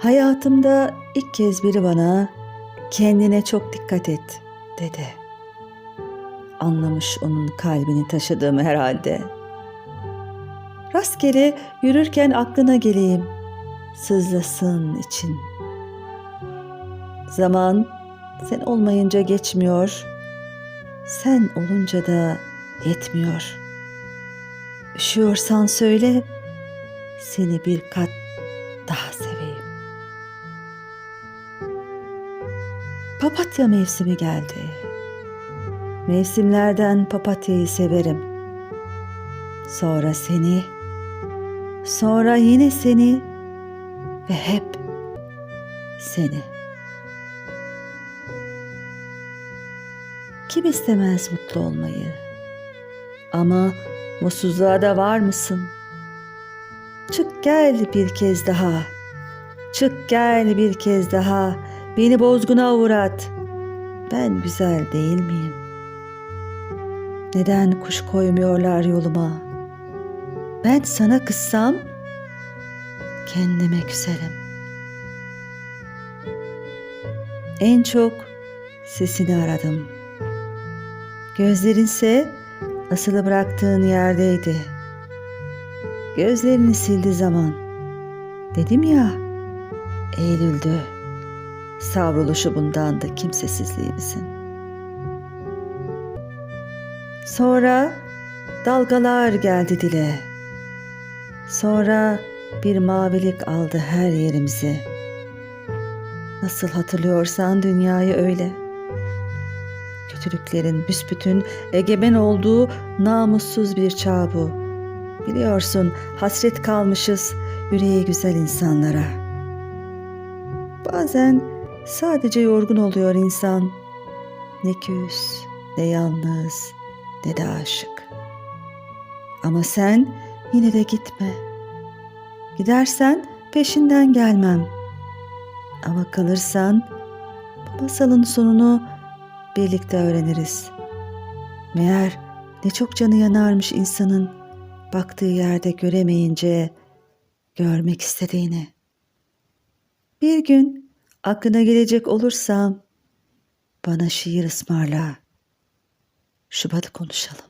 Hayatımda ilk kez biri bana kendine çok dikkat et dedi. Anlamış onun kalbini taşıdığımı herhalde. Rastgele yürürken aklına geleyim. Sızlasın için. Zaman sen olmayınca geçmiyor. Sen olunca da yetmiyor. Üşüyorsan söyle, seni bir kat daha seveyim. Papatya mevsimi geldi. Mevsimlerden papatyayı severim. Sonra seni, sonra yine seni ve hep seni. Kim istemez mutlu olmayı? Ama mutsuzluğa da var mısın? Çık gel bir kez daha. Çık gel bir kez daha. Beni bozguna uğrat. Ben güzel değil miyim? Neden kuş koymuyorlar yoluma? Ben sana kızsam kendime küserim. En çok sesini aradım. Gözlerinse asılı bıraktığın yerdeydi. Gözlerini sildi zaman. Dedim ya, Eylül'dü. Savruluşu bundan da kimsesizliğimizin. Sonra dalgalar geldi dile. Sonra bir mavilik aldı her yerimizi. Nasıl hatırlıyorsan dünyayı öyle. Kötülüklerin büsbütün egemen olduğu namussuz bir çağ bu. Biliyorsun hasret kalmışız yüreği güzel insanlara. Bazen sadece yorgun oluyor insan. Ne küs, ne yalnız, ne de aşık. Ama sen yine de gitme. Gidersen peşinden gelmem. Ama kalırsan bu masalın sonunu birlikte öğreniriz. Meğer ne çok canı yanarmış insanın baktığı yerde göremeyince görmek istediğini. Bir gün aklına gelecek olursam bana şiir ısmarla. Şubat'ı konuşalım.